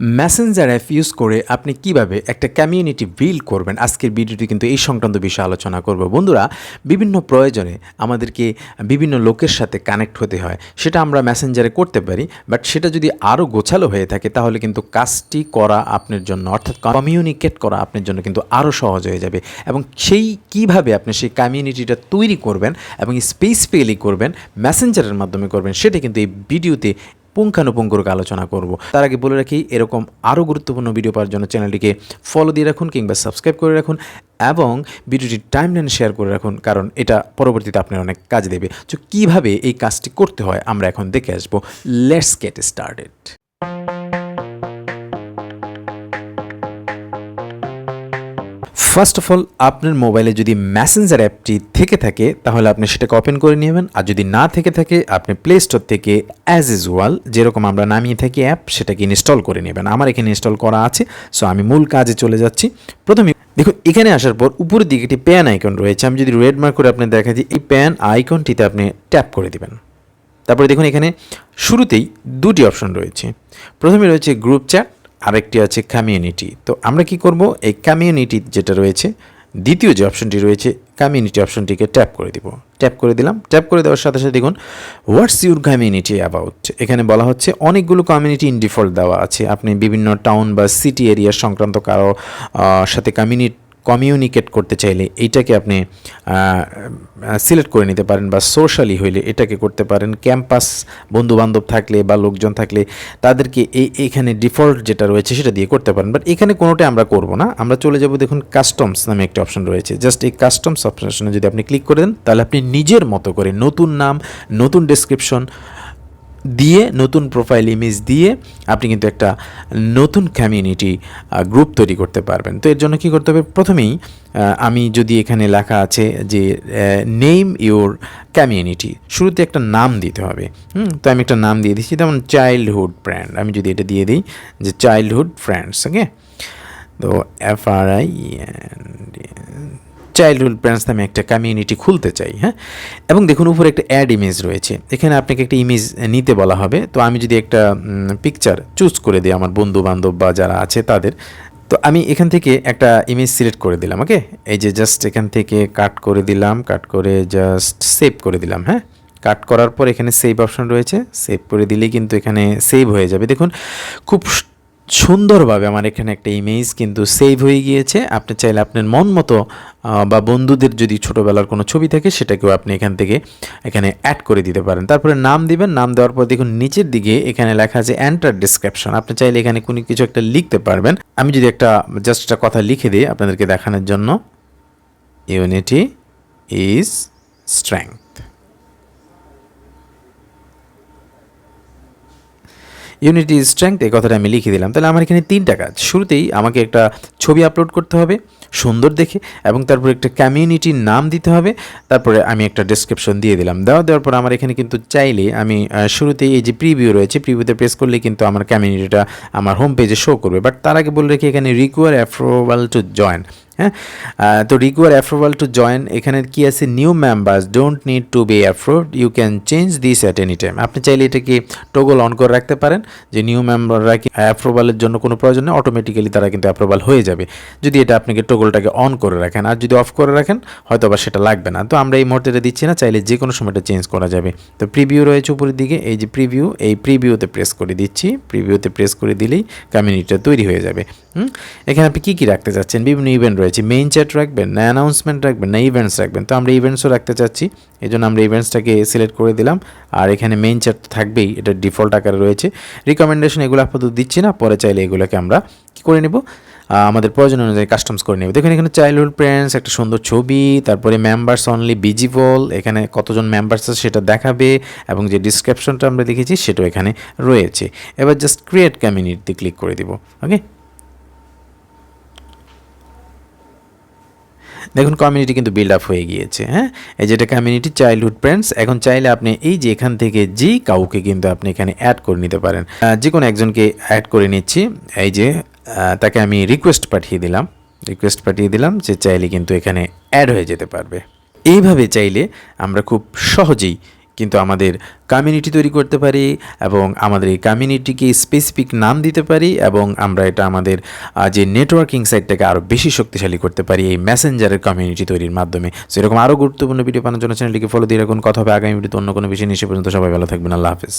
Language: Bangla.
মেসেঞ্জার অ্যাপ ইউজ করে আপনি কীভাবে একটা কমিউনিটি বিল্ড করবেন? আজকের ভিডিওটি কিন্তু এই সংক্রান্ত বিষয়ে আলোচনা করব। বন্ধুরা, বিভিন্ন প্রয়োজনে আমাদেরকে বিভিন্ন লোকের সাথে কানেক্ট হতে হয়। সেটা আমরা মেসেঞ্জারে করতে পারি বাট সেটা যদি আরও গোছালো হয়ে থাকে, তাহলে কিন্তু কাজটি করা আপনার জন্য, অর্থাৎ কমিউনিকেট করা আপনার জন্য কিন্তু আরও সহজ হয়ে যাবে। এবং সেই কীভাবে আপনি সেই কমিউনিটিটা তৈরি করবেন এবং স্পেসিফিক্যালি করবেন মেসেঞ্জারের মাধ্যমে করবেন, সেটা কিন্তু এই ভিডিওতে পুঙ্খানুপুঙ্খরূপে আলোচনা করব। তার আগে বলে রাখি, এরকম আরও গুরুত্বপূর্ণ ভিডিও পাওয়ার জন্য চ্যানেলটিকে ফলো দিয়ে রাখুন কিংবা সাবস্ক্রাইব করে রাখুন এবং ভিডিওটি টাইম লাইন শেয়ার করে রাখুন, কারণ এটা পরবর্তীতে আপনার অনেক কাজ দেবে। তো কীভাবে এই কাজটি করতে হয় আমরা এখন দেখে আসব। Let's get started first of all আপনার মোবাইলে যদি মেসেঞ্জার অ্যাপটি থেকে থাকে, তাহলে আপনি সেটাকে ওপেন করে নেবেন। আর যদি না থেকে থাকে, আপনি প্লে স্টোর থেকে অ্যাজ ইউজুয়াল যেরকম আমরা নামিয়ে থাকি অ্যাপ সেটাকে ইনস্টল করে নেবেন। আমার এখানে ইনস্টল করা আছে সো আমি মূল কাজে চলে যাচ্ছি। প্রথমে, দেখুন, এখানে আসার পর উপরের দিকে একটি প্যান আইকন রয়েছে। আমি যদি রেড মার্ক করে আপনি দেখা যে এই প্যান আইকনটিতে আপনি ট্যাপ করে দিবেন। তারপরে দেখুন, এখানে শুরুতেই দুটি অপশন রয়েছে। প্রথমে রয়েছে গ্রুপ চ্যাট আরেকটি আছে কমিউনিটি তো আমরা কি করব? এই কমিউনিটি যেটা রয়েছে, দ্বিতীয় যে অপশনটি রয়েছে কমিউনিটি অপশনটিকে ট্যাপ করে দিব। ট্যাপ করে দিলাম। ট্যাপ করে দেওয়ার সাথে সাথে দেখুন হোয়াটস ইউর কমিউনিটি অ্যাবাউট এখানে বলা হচ্ছে, অনেকগুলো কমিউনিটি ইন ডিফল্ট দেওয়া আছে। আপনি বিভিন্ন টাউন বা সিটি এরিয়া সংক্রান্ত কারও সাথে কমিউনিটি কমিউনিকেট করতে চাইলে এইটাকে আপনি সিলেক্ট করে নিতে পারেন বা সোশ্যালি হইলে এটাকে করতে পারেন। ক্যাম্পাস বন্ধুবান্ধব থাকলে বা লোকজন থাকলে তাদেরকে এই এখানে ডিফল্ট যেটা রয়েছে সেটা দিয়ে করতে পারেন। বাট এখানে কোনোটাই আমরা করব না। আমরা চলে যাব দেখুন কাস্টমস নামে একটা অপশন রয়েছে। জাস্ট এই কাস্টমস অপশনে যদি আপনি ক্লিক করে দেন, তাহলে আপনি নিজের মতো করে নতুন নাম, নতুন ডেসক্রিপশন দিয়ে, নতুন প্রোফাইল ইমেজ দিয়ে আপনি কিন্তু একটা নতুন কমিউনিটি গ্রুপ তৈরি করতে পারবেন। তো এর জন্য কি করতে হবে? প্রথমেই আমি যদি এখানে লেখা আছে যে নেম ইউর কমিউনিটি শুরুতে একটা নাম দিতে হবে। হুম, তো আমি একটা নাম দিয়ে দিচ্ছি, যেমন চাইল্ডহুড ফ্রেন্ড আমি যদি এটা দিয়ে দিই যে চাইল্ডহুড ফ্রেন্ডস ওকে তো F R I childhood parents নামে একটা কমিউনিটি খুলতে চাই হ্যাঁ? এবং দেখুন, উপরে একটা অ্যাড ইমেজ রয়েছে। এখানে আপনাকে একটা ইমেজ নিতে বলা হবে। তো আমি যদি একটা পিকচার চুজ করে দিই আমার বন্ধু বান্ধব বা যারা আছে তাদের, তো আমি এখান থেকে একটা ইমেজ সিলেক্ট করে দিলাম ওকে এই যে জাস্ট এখান থেকে কাট করে দিলাম কাট করে জাস্ট সেভ করে দিলাম হ্যাঁ? কাট করার পর এখানে সেভ অপশন রয়েছে। সেভ করে দিলেই কিন্তু এখানে সেভ হয়ে যাবে। দেখুন, খুব সুন্দরভাবে আমার এখানে একটা ইমেজ কিন্তু সেভ হয়ে গিয়েছে। আপনি চাইলে আপনার মন মতো বা বন্ধুদের যদি ছোটোবেলার কোনো ছবি থাকে, সেটাকেও আপনি এখান থেকে এখানে অ্যাড করে দিতে পারেন। তারপরে নাম দিবেন, নাম দেওয়ার পর দেখুন নিচের দিকে এখানে লেখা আছে এন্টার ডিসক্রিপশন আপনি চাইলে এখানে কোনো কিছু একটা লিখতে পারবেন। আমি যদি একটা জাস্ট একটা কথা লিখে দিই আপনাদেরকে দেখানোর জন্য। Unity is strength unity strength এই কথাটা আমি লিখে দিলাম। তাহলে আমার এখানে তিনটা কাজ। শুরুতেই আমাকে একটা ছবি আপলোড করতে হবে, সুন্দর দেখে, এবং তারপরে একটা কমিউনিটির নাম দিতে হবে। তারপরে আমি একটা ডেসক্রিপশন দিয়ে দিলাম। দেওয়া দেওয়ার পর আমার এখানে কিন্তু চাইলে আমি শুরুতেই এই যে প্রিভিউ রয়েছে প্রিভিউতে প্রেস করলে কিন্তু আমার কমিউনিটিটা আমার হোম পেজে শো করবে। বাট তার আগে বলে রেখে, এখানে রিকোয়ার অ্যাপ্রুভাল টু জয়েন হ্যাঁ? তো রিকোয়ার অ্যাপ্রুভাল টু জয়েন এখানে কি আছে? New members don't need to be approved you can change this at any time আপনি চাইলে এটাকে টগল অন করে রাখতে পারেন, যে নিউ মেম্বাররা কি অ্যাপ্রুভালের জন্য কোনো প্রয়োজন নেই অটোমেটিক্যালি তারা কিন্তু অ্যাপ্রুভাল হয়ে যাবে। যদি এটা আপনাকে টগলটাকে অন করে রাখেন, আর যদি অফ করে রাখেন হয়তো বা সেটা লাগবে না। তো আমরা এই মুহূর্তে এটা দিচ্ছি না, চাইলে যে কোনো সময় এটা চেঞ্জ করা যাবে। তো প্রিভিউ রয়েছে উপরের দিকে, এই যে প্রিভিউ এই প্রিভিউতে প্রেস করে দিচ্ছি। প্রিভিউতে প্রেস করে দিলেই কমিউনিটিটা তৈরি হয়ে যাবে। এখানে আপনি কী কী রাখতে চাচ্ছেন? বিভিন্ন ইভেন্ট রয়েছে। মেইন চ্যাট রাখবেন, না অ্যানাউন্সমেন্ট রাখবেন, না ইভেন্টস রাখবেন। তো আমরা ইভেন্টসও রাখতে চাচ্ছি এই জন্য আমরা ইভেন্টসটাকে সিলেক্ট করে দিলাম। আর এখানে মেইন চ্যাট তো থাকবেই, এটা ডিফল্ট আকারে রয়েছে। রিকমেন্ডেশন এগুলো আপাতত দিচ্ছি না, পরে চাইলে এগুলোকে আমরা কী করে নেব? আমাদের প্রয়োজন অনুযায়ী কাস্টমস করে নেব। দেখুন, এখানে চাইল্ডহুড ফ্রেন্ডস একটা সুন্দর ছবি, তারপরে মেম্বার্স অনলি বিজিবল এখানে কতজন মেম্বার্স আছে সেটা দেখাবে, এবং যে ডিসক্রিপশনটা আমরা দেখেছি সেটাও এখানে রয়েছে। এবার জাস্ট ক্রিয়েট কমিউনিটিতে ক্লিক করে দিব ওকে দেখুন কমিউনিটি কিন্তু বিল্ড আপ হয়ে গিয়েছে হ্যাঁ? এই যেটা কমিউনিটি চাইল্ডহুড ফ্রেন্ডস এখন চাইলে আপনি এই যে এখান থেকে যে কাউকে কিন্তু আপনি এখানে অ্যাড করে নিতে পারেন। যে কোনো একজনকে অ্যাড করে নিচ্ছি, এই যে তাকে আমি রিকোয়েস্ট পাঠিয়ে দিলাম রিকোয়েস্ট পাঠিয়ে দিলাম যে চাইলে কিন্তু এখানে অ্যাড হয়ে যেতে পারবে। এইভাবে চাইলে আমরা খুব সহজেই কিন্তু আমাদের কমিউনিটি তৈরি করতে পারি এবং আমাদের এই কমিউনিটিকে স্পেসিফিক নাম দিতে পারি এবং আমরা এটা আমাদের যে নেটওয়ার্কিং সাইটটাকে আরও বেশি শক্তিশালী করতে পারি এই মেসেঞ্জারের কমিউনিটি তৈরির মাধ্যমে। সেরকম আরও গুরুত্বপূর্ণ ভিডিও পানোর জন্য চ্যানেলটিকে ফলো দিয়ে রাখুন। কথা হবে আগামী ভিডিওতে অন্য কোনো বিষয় নিয়ে, সে পর্যন্ত সবাই ভালো থাকবেন। আল্লাহ হাফিজ।